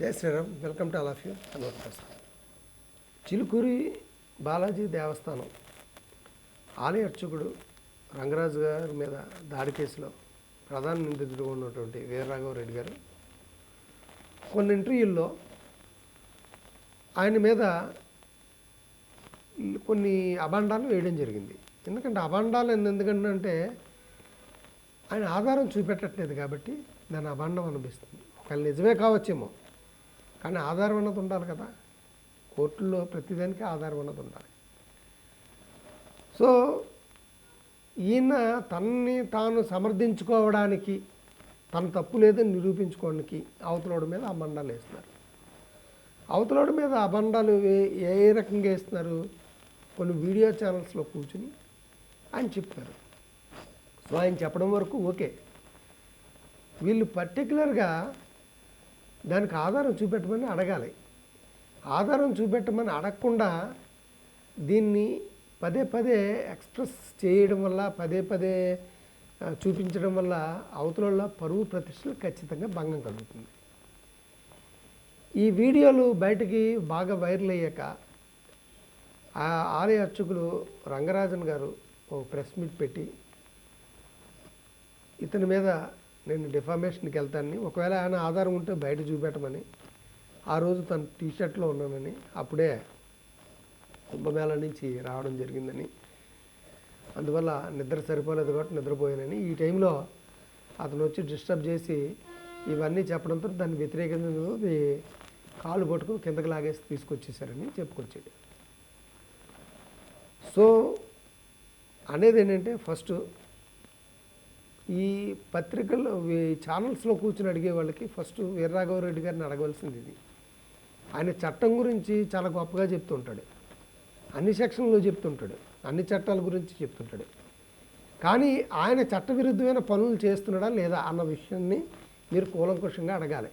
Jai Sriram. Welcome to all of you. Chilukuri Balaji దేవస్థానం. ఆలయ అర్చకుడు రంగరాజు గారి మీద దాడి కేసులో ప్రధాన నిందితుడు ఉన్నటువంటి వీరరాఘవరెడ్డి గారు కొన్ని ఇంటర్వ్యూల్లో ఆయన మీద కొన్ని అభాండాలు వేయడం జరిగింది. ఎందుకంటే అభాండాలు ఎందుకంటే ఆయన ఆధారం చూపెట్టట్లేదు కాబట్టి దాని అభాండం అనిపిస్తుంది. ఒకవేళ నిజమే కావచ్చేమో. కానీ ఆధారం అన్నది ఉండాలి కదా. కోర్టుల్లో ప్రతిదానికి ఆధారం అన్నది ఉండాలి. సో ఈయన తనని తాను సమర్థించుకోవడానికి తన తప్పు లేదని నిరూపించుకోవడానికి అవతలోడి మీద అబండాలు వేస్తున్నారు. అవతలోడి మీద అబండాలు ఏ- ఏ రకంగా వేస్తున్నారు? కొన్ని వీడియో ఛానల్స్లో కూర్చుని ఆయన చెప్తారు. సో ఆయన చెప్పడం వరకు ఓకే. వీళ్ళు పర్టికులర్గా దానికి ఆధారం చూపెట్టమని అడగాలి. ఆధారం చూపెట్టమని అడగకుండా దీన్ని పదే పదే ఎక్స్ప్రెస్ చేయడం వల్ల పదే పదే చూపించడం వల్ల అవతల పరువు ప్రతిష్టలు ఖచ్చితంగా భంగం కలుగుతుంది. ఈ వీడియోలు బయటికి బాగా వైరల్ అయ్యాక ఆ ఆలయ అర్చకులు రంగరాజన్ గారు ఓ ప్రెస్ మీట్ పెట్టి ఇతని మీద నేను డిఫామేషన్కి వెళ్తానని. ఒకవేళ ఆయన ఆధారం ఉంటే బయట చూపెట్టమని. ఆ రోజు తన టీ షర్ట్లో ఉన్నానని. అప్పుడే కుంభమేళ నుంచి రావడం జరిగిందని. అందువల్ల నిద్ర సరిపోలేదు కాబట్టి నిద్రపోయానని. ఈ టైంలో అతను వచ్చి డిస్టర్బ్ చేసి ఇవన్నీ చెప్పడంతో దాన్ని వ్యతిరేకంగా కాలు పట్టుకుని కిందకి లాగేసి తీసుకొచ్చేసారని చెప్పుకొచ్చాడు. సో అనేది ఏంటంటే ఫస్ట్ ఈ పత్రికల్లో ఈ ఛానల్స్లో కూర్చుని అడిగే వాళ్ళకి ఫస్ట్ వీర్రాఘవరెడ్డి గారిని అడగవలసింది ఇది. ఆయన చట్టం గురించి చాలా గొప్పగా చెప్తుంటాడు అన్ని సెక్షన్లో చెప్తుంటాడు అన్ని చట్టాల గురించి చెప్తుంటాడు కానీ ఆయన చట్టవిరుద్ధమైన పనులు చేస్తున్నాడా లేదా అన్న విషయాన్ని మీరు కూలంకుషంగా అడగాలి.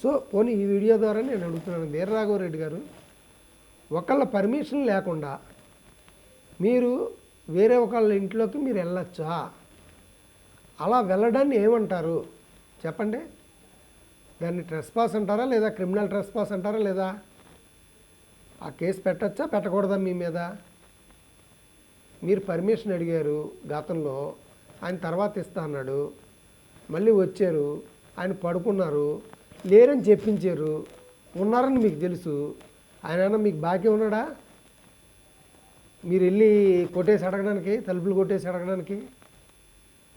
సో పోనీ ఈ వీడియో ద్వారా నేను అడుగుతున్నాను వీర్రాఘవరెడ్డి గారు ఒకళ్ళ పర్మిషన్ లేకుండా మీరు వేరే ఒకళ్ళ ఇంట్లోకి మీరు వెళ్ళొచ్చా? అలా వెళ్ళడాన్ని ఏమంటారు? చెప్పండి. దాన్ని ట్రెస్ పాస్ అంటారా లేదా క్రిమినల్ ట్రెస్ పాస్ అంటారా లేదా? ఆ కేసు పెట్టచ్చా? పెట్టకూడదా మీ మీద? మీరు పర్మిషన్ అడిగారు గతంలో ఆయన తర్వాత ఇస్తా అన్నాడు. మళ్ళీ వచ్చారు ఆయన పడుకున్నారు లేరని చెప్పించారు. ఉన్నారని మీకు తెలుసు. ఆయన మీకు బాకీ ఉన్నాడా? మీరు వెళ్ళి కొట్టేసి అడగడానికి తలుపులు కొట్టేసి అడగడానికి?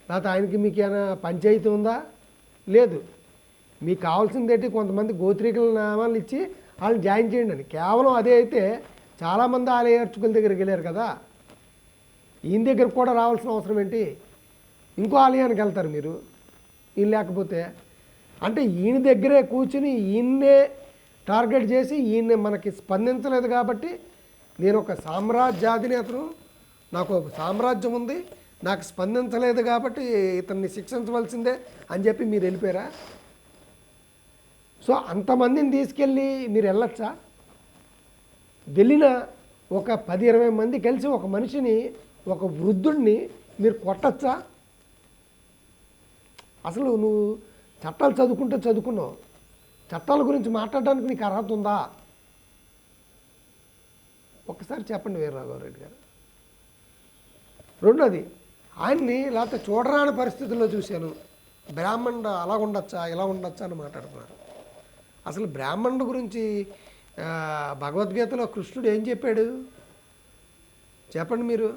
లేకపోతే ఆయనకి మీకు ఏమైనా పంచాయతీ ఉందా? లేదు. మీకు కావాల్సింది ఏంటి? కొంతమంది గోత్రీకుల నామాలు ఇచ్చి వాళ్ళని జాయిన్ చేయండి అని. కేవలం అదే అయితే చాలామంది ఆలయ అర్చకుల దగ్గరికి వెళ్ళారు కదా. ఈయన దగ్గరకు కూడా రావాల్సిన అవసరం ఏంటి? ఇంకో ఆలయానికి వెళ్తారు మీరు. ఈయన లేకపోతే. అంటే ఈయన దగ్గరే కూర్చుని ఈయన్నే టార్గెట్ చేసి ఈయన్ని మనకి స్పందించలేదు కాబట్టి నేను ఒక సామ్రాజ్యాధినేతను నాకు ఒక సామ్రాజ్యం ఉంది. నాకు స్పందించలేదు కాబట్టి ఇతన్ని శిక్షించవలసిందే అని చెప్పి మీరు వెళ్ళిపోయారా? సో అంతమందిని తీసుకెళ్ళి మీరు వెళ్ళొచ్చా? వెళ్ళిన ఒక పది ఇరవై మంది కలిసి ఒక మనిషిని ఒక వృద్ధుడిని మీరు కొట్టచ్చా? అసలు నువ్వు చట్టాలు చదువుకుంటే చదువుకున్నావు. చట్టాల గురించి మాట్లాడడానికి నీకు అర్హత ఉందా? ఒక్కసారి చెప్పండి వీరరాఘవరెడ్డి గారు. రెండోది ఆయన్ని లేకపోతే చూడరాని పరిస్థితుల్లో చూశాను. బ్రాహ్మణుడు అలా ఉండొచ్చా ఇలా ఉండొచ్చా అని మాట్లాడుతున్నారు. అసలు బ్రాహ్మణుడు గురించి భగవద్గీతలో కృష్ణుడు ఏం చెప్పాడు? చెప్పండి మీరు.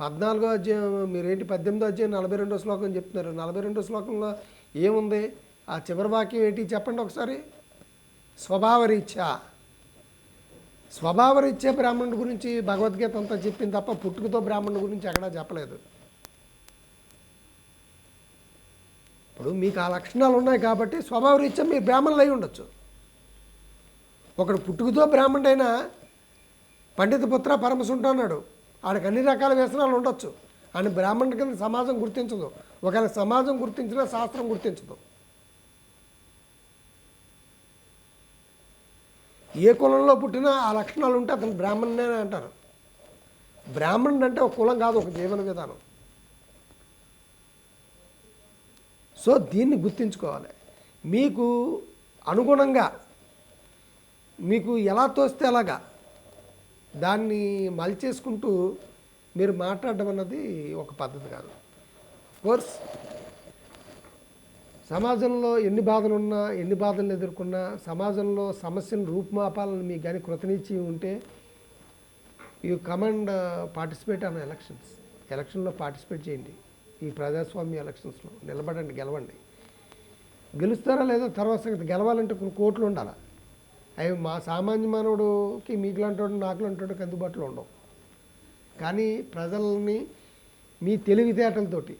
పద్నాలుగో అధ్యాయం మీరేంటి పద్దెనిమిదో అధ్యాయం నలభై రెండో శ్లోకం చెప్తున్నారు. నలభై రెండో శ్లోకంలో ఏముంది? ఆ చివరి వాక్యం ఏంటి చెప్పండి ఒకసారి? స్వభావరీత్యా. స్వభావరీత్యా బ్రాహ్మణుడి గురించి భగవద్గీత అంతా చెప్పింది తప్ప పుట్టుకతో బ్రాహ్మణుడి గురించి ఎక్కడా చెప్పలేదు. ఇప్పుడు మీకు ఆ లక్షణాలు ఉన్నాయి కాబట్టి స్వభావరీత్యా మీరు బ్రాహ్మణులు అయి ఉండొచ్చు. ఒకడు పుట్టుకతో బ్రాహ్మణుడైనా పండిత పుత్ర పరమసుంట అన్నాడు. ఆడికి అన్ని రకాల వ్యసనాలు ఉండొచ్చు. ఆయన బ్రాహ్మణుడి కింద సమాజం గుర్తించదు. ఒకవేళ సమాజం గుర్తించినా శాస్త్రం గుర్తించదు. ఏ కులంలో పుట్టినా ఆ లక్షణాలు ఉంటే అతను బ్రాహ్మణుడే అంటారు. బ్రాహ్మణుడు అంటే ఒక కులం కాదు ఒక జీవన విధానం. సో దీన్ని గుర్తించుకోవాలి. మీకు అనుగుణంగా మీకు ఎలా తోస్తే అలాగా దాన్ని మలిచేసుకుంటూ మీరు మాట్లాడడం అన్నది ఒక పద్ధతి కాదు. కోర్స్ సమాజంలో ఎన్ని బాధలు ఉన్నా ఎన్ని బాధలు ఎదుర్కొన్నా సమాజంలో సమస్యను రూపుమాపాలని మీకు కానీ కృతనిచ్చి ఉంటే you command participate on elections ఎలక్షన్లో పార్టిసిపేట్ చేయండి. ఈ ప్రజాస్వామ్య ఎలక్షన్స్లో. నిలబడండి గెలవండి. గెలుస్తారా లేదా తర్వాత సంగతి. గెలవాలంటే కొన్ని కోట్లు ఉండాలి? అవి మా సామాన్య మానవుడికి మీకులాంటి నాకులాంటి అందుబాటులో ఉండవు. కానీ ప్రజల్ని మీ తెలివితేటలతోటి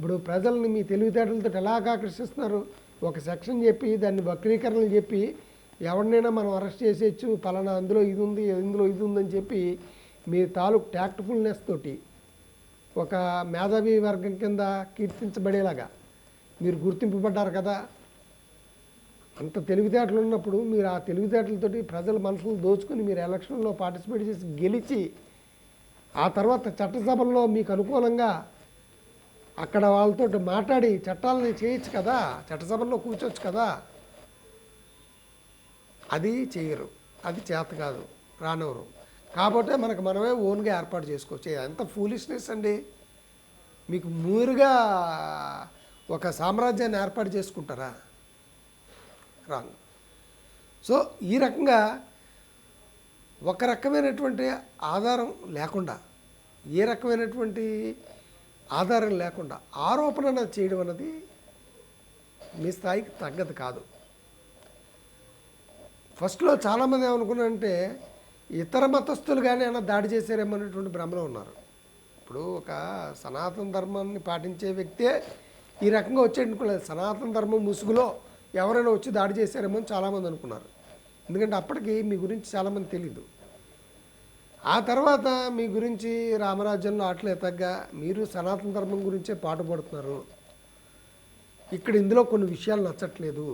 ఇప్పుడు ప్రజల్ని మీ తెలివితేటలతో ఎలా ఆకర్షిస్తున్నారు? ఒక సెక్షన్ చెప్పి దాన్ని వక్రీకరణలు చెప్పి ఎవరినైనా మనం అరెస్ట్ చేసేయచ్చు పలానా అందులో ఇది ఉంది ఇందులో ఇది ఉందని చెప్పి మీ తాలూకు ట్యాక్ట్ఫుల్నెస్ తోటి ఒక మేధావి వర్గం కింద కీర్తించబడేలాగా మీరు గుర్తింపబడ్డారు కదా. అంత తెలివితేటలు ఉన్నప్పుడు మీరు ఆ తెలివితేటలతోటి ప్రజల మనసులు దోచుకుని మీరు ఎలక్షన్లో పార్టిసిపేట్ చేసి గెలిచి ఆ తర్వాత చట్టసభల్లో మీకు అనుకూలంగా అక్కడ వాళ్ళతో మాట్లాడి చట్టాలని చేయొచ్చు కదా చట్టసభల్లో కూర్చోవచ్చు కదా. అది చేయరు. అది చేత కాదు. రానవరు. కాబట్టి మనకు మనమే ఓన్గా ఏర్పాటు చేసుకోవచ్చు. ఎంత ఫూలిష్నెస్ అండి. మీకు మూరుగా ఒక సామ్రాజ్యాన్ని ఏర్పాటు చేసుకుంటారా? రాంగ్. సో ఈ రకంగా ఒక రకమైనటువంటి ఆధారం లేకుండా ఏ రకమైనటువంటి ఆధారం లేకుండా ఆరోపణ అన్నది చేయడం అన్నది మీ స్థాయికి తగ్గదు కాదు. ఫస్ట్లో చాలామంది ఏమనుకున్నారంటే ఇతర మతస్థులు కానీ ఏమైనా దాడి చేశారేమో అనేటువంటి భ్రమలో ఉన్నారు. ఇప్పుడు ఒక సనాతన ధర్మాన్ని పాటించే వ్యక్తే ఈ రకంగా వచ్చేటనుకోలేదు సనాతన ధర్మం ముసుగులో ఎవరైనా వచ్చి దాడి చేశారేమో అని చాలామంది అనుకున్నారు. ఎందుకంటే అప్పటికి మీ గురించి చాలామంది తెలీదు. ఆ తర్వాత మీ గురించి రామరాజ్యంలో ఆటలే తగ్గ మీరు సనాతన ధర్మం గురించే పాటుపడుతున్నారు ఇక్కడ ఇందులో కొన్ని విషయాలు నచ్చట్లేదు.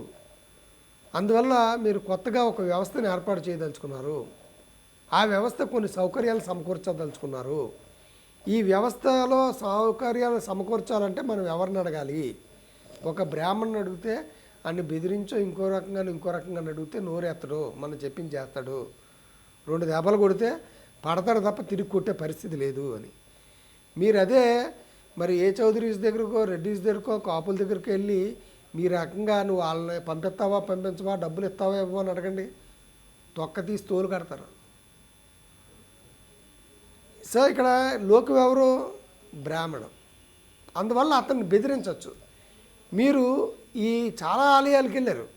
అందువల్ల మీరు కొత్తగా ఒక వ్యవస్థను ఏర్పాటు చేయదలుచుకున్నారు. ఆ వ్యవస్థ కొన్ని సౌకర్యాలు సమకూర్చదలుచుకున్నారు. ఈ వ్యవస్థలో సౌకర్యాలు సమకూర్చాలంటే మనం ఎవరిని అడగాలి? ఒక బ్రాహ్మణ్ని అడిగితే అన్ని బెదిరించో ఇంకో రకంగా ఇంకో రకంగా అడిగితే నోరెత్తడు మనం చెప్పింది చేస్తాడు. రెండు దెబ్బలు కొడితే పడతాడు తప్ప తిరిగి కొట్టే పరిస్థితి లేదు అని. మీరు అదే మరి ఏ చౌదరీస్ దగ్గరకో రెడ్డిస్ దగ్గరకో కాపుల దగ్గరికి వెళ్ళి మీ రకంగా నువ్వు వాళ్ళని పంపిస్తావా పంపించవా డబ్బులు ఇస్తావా ఇవ్వవా అని అడగండి. తొక్క తీసి తోలు కడతారు. సో ఇక్కడ లోకం ఎవరు? బ్రాహ్మణం. అందువల్ల అతన్ని బెదిరించవచ్చు మీరు ఈ చాలా ఆలయాలకు వెళ్ళారు.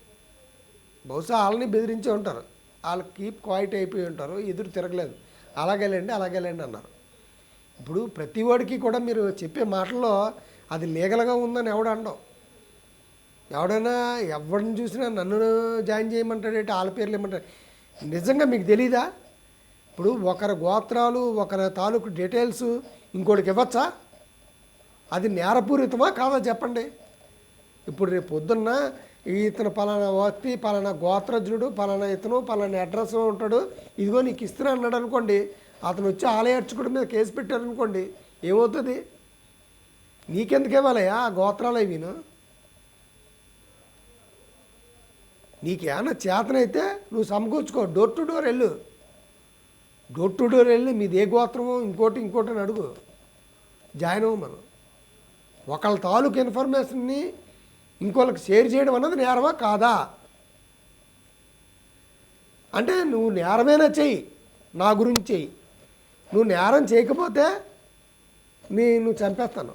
బహుశా వాళ్ళని బెదిరించే ఉంటారు. వాళ్ళు కీప్ క్వైట్ అయిపోయి ఉంటారు. ఎదురు తిరగలేదు. అలాగేలేండి అలాగేలేండి అన్నారు. ఇప్పుడు ప్రతి వాడికి కూడా మీరు చెప్పే మాటల్లో అది లీగల్గా ఉందని ఎవడు అనడం? ఎవడైనా ఎవరిని చూసినా నన్ను జాయిన్ చేయమంటాడేంటి? వాళ్ళ పేర్లు ఏమంటాడు నిజంగా మీకు తెలీదా? ఇప్పుడు ఒకరి గోత్రాలు ఒకరి తాలూకు డీటెయిల్స్ ఇంకోటికి ఇవ్వచ్చా? అది నేరపూరితమా కాదా చెప్పండి? ఇప్పుడు రేపు పొద్దున్న ఇతను పలానా వ్యక్తి పలానా గోత్రజ్ఞుడు పలానా ఇతను పలానా అడ్రస్ ఉంటాడు ఇదిగో నీకు ఇస్తున్నా అన్నాడు అనుకోండి అతను వచ్చి ఆలయర్చకుడి మీద కేసు పెట్టారనుకోండి ఏమవుతుంది? నీకెందుకు ఇవ్వాలయ్యా ఆ గోత్రాలు అవిను? నీకేమైనా చేతనైతే నువ్వు సమకూర్చుకో డోర్ టు డోర్ వెళ్ళు. డోర్ టు డోర్ వెళ్ళి మీది ఏ గోత్రమో ఇంకోటి ఇంకోటి అని అడుగు. జాయిన్ అవ్వు మనం. ఒకళ్ళ తాలూకు ఇన్ఫర్మేషన్ని ఇంకోళ్ళకి షేర్ చేయడం అన్నది నేరమా? కాదా? అంటే నువ్వు నేరమైనా చెయ్యి? నా గురించి చెయ్యి. నువ్వు నేరం చేయకపోతే నేను చంపేస్తాను.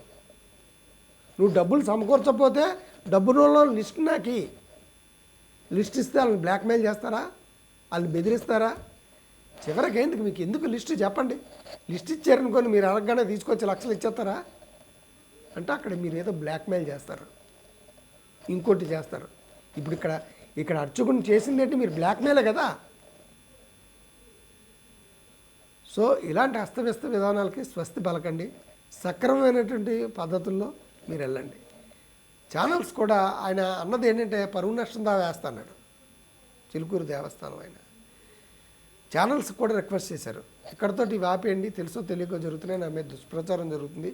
నువ్వు డబ్బులు సమకూర్చకపోతే డబ్బుల లిస్ట్ నాకు. లిస్ట్ ఇస్తే వాళ్ళని బ్లాక్మెయిల్ చేస్తారా? వాళ్ళని బెదిరిస్తారా? చివరికి ఎందుకు మీకు ఎందుకు లిస్ట్ చెప్పండి? లిస్ట్ ఇచ్చారనుకొని మీరు అడగగానే తీసుకొచ్చి లక్షలు ఇచ్చేస్తారా? అంటే అక్కడ మీరు ఏదో బ్లాక్మెయిల్ చేస్తారు. ఇంకోటి చేస్తారు. ఇప్పుడు ఇక్కడ ఇక్కడ అర్చకుని చేసింది అంటే మీరు బ్లాక్మెయిలే కదా? సో ఇలాంటి అస్తవ్యస్త విధానాలకి స్వస్తి పలకండి. సక్రమమైనటువంటి పద్ధతుల్లో మీరు వెళ్ళండి. ఛానల్స్ కూడా ఆయన అన్నది ఏంటంటే పరువు నష్టం దా వేస్తాడు చిలుకూరు దేవస్థానం ఆయన. ఛానల్స్ కూడా రిక్వెస్ట్ చేశారు. ఇక్కడతోటి ఇవి ఆపేయండి తెలుసో తెలియకో జరుగుతున్నాయి నా మీద దుష్ప్రచారం జరుగుతుంది.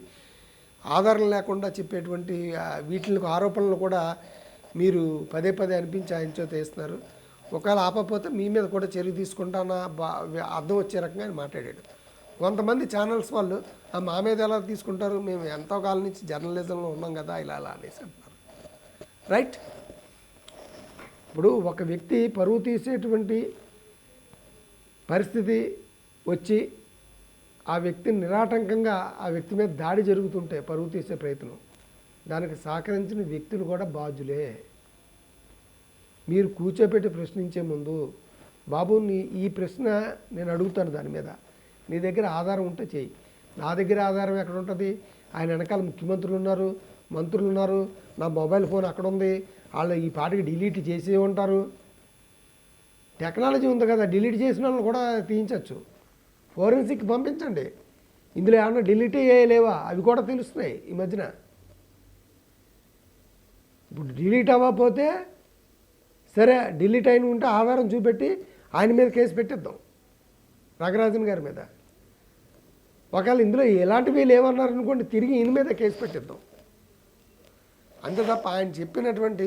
ఆధారం లేకుండా చెప్పేటువంటి వీటికి ఆరోపణలు కూడా మీరు పదే పదే అనిపించి ఆయన చేత వేస్తున్నారు. ఒకవేళ ఆపకపోతే మీ మీద కూడా చర్య తీసుకుంటానా బా అర్థం వచ్చే రకంగా ఆయన మాట్లాడాడు. కొంతమంది ఛానల్స్ వాళ్ళు "ఆ, మా మీద ఎలా తీసుకుంటారు మేము ఎంతో కాలం నుంచి జర్నలిజంలో ఉన్నాం కదా ఇలా అలా అనేసి అంటున్నారు. రైట్? ఇప్పుడు ఒక వ్యక్తి పరువు తీసేటువంటి పరిస్థితి వచ్చి ఆ వ్యక్తిని నిరాటంకంగా ఆ వ్యక్తి మీద దాడి జరుగుతుంటే పరువు తీసే ప్రయత్నం. దానికి సహకరించిన వ్యక్తులు కూడా బాధ్యులే. మీరు కూర్చోబెట్టి ప్రశ్నించే ముందు బాబు నీ ఈ ప్రశ్న నేను అడుగుతాను దాని మీద. నీ దగ్గర ఆధారం ఉంటే చెయ్యి. నా దగ్గర ఆధారం ఎక్కడ ఉంటుంది? ఆయన వెనకాల ముఖ్యమంత్రులు ఉన్నారు మంత్రులు ఉన్నారు. నా మొబైల్ ఫోన్ అక్కడ ఉంది. వాళ్ళు ఈ పాటికి డిలీట్ చేసే ఉంటారు. టెక్నాలజీ ఉంది కదా డిలీట్ చేసిన వాళ్ళని కూడా తీయించవచ్చు. ఫోరెన్సిక్ పంపించండి. ఇందులో ఏమన్నా డిలీట్ అయ్యేలేవా అవి కూడా తెలుస్తున్నాయి ఈ మధ్యన. ఇప్పుడు డిలీట్ అవ్వకపోతే సరే డిలీట్ అయిన ఉంటే ఆధారం చూపెట్టి ఆయన మీద కేసు పెట్టిద్దాం. నాగరాజన్ గారి మీద. ఒకవేళ ఇందులో ఎలాంటివి లేవన్నారు అనుకోండి తిరిగి ఈయన మీద కేసు పెట్టిద్దాం. అంతే తప్ప ఆయన చెప్పినటువంటి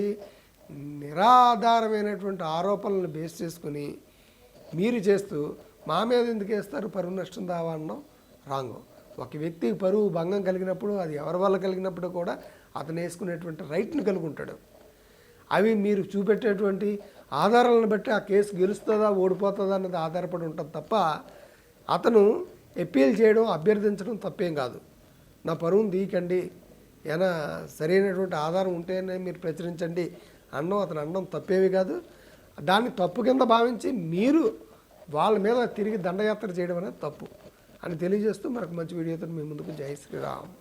నిరాధారమైనటువంటి ఆరోపణలను బేస్ చేసుకుని మీరు చేస్తూ మా మీద ఎందుకు వేస్తారు? పరువు నష్టం దావా అనడం రాంగు. ఒక వ్యక్తికి పరువు భంగం కలిగినప్పుడు అది ఎవరి వల్ల కలిగినప్పుడు కూడా అతను వేసుకునేటువంటి రైట్ని కలిగి ఉంటాడు అవి మీరు చూపెట్టేటువంటి ఆధారాలను బట్టి ఆ కేసు గెలుస్తుందా ఓడిపోతుందా అన్నది ఆధారపడి ఉంటుంది తప్ప అతను అప్పీల్ చేయడం అభ్యర్థించడం తప్పేం కాదు. నా పరువును దీకండి ఏమైనా సరైనటువంటి ఆధారం ఉంటేనే మీరు ప్రచురించండి. అనడం అతను అనడం తప్పేవి కాదు. దాన్ని తప్పు కింద భావించి మీరు వాళ్ళ మీద తిరిగి దండయాత్ర చేయడం అనేది తప్పు అని తెలియజేస్తూ మరొక మంచి వీడియోతో మీ ముందుకు జై శ్రీరామ్.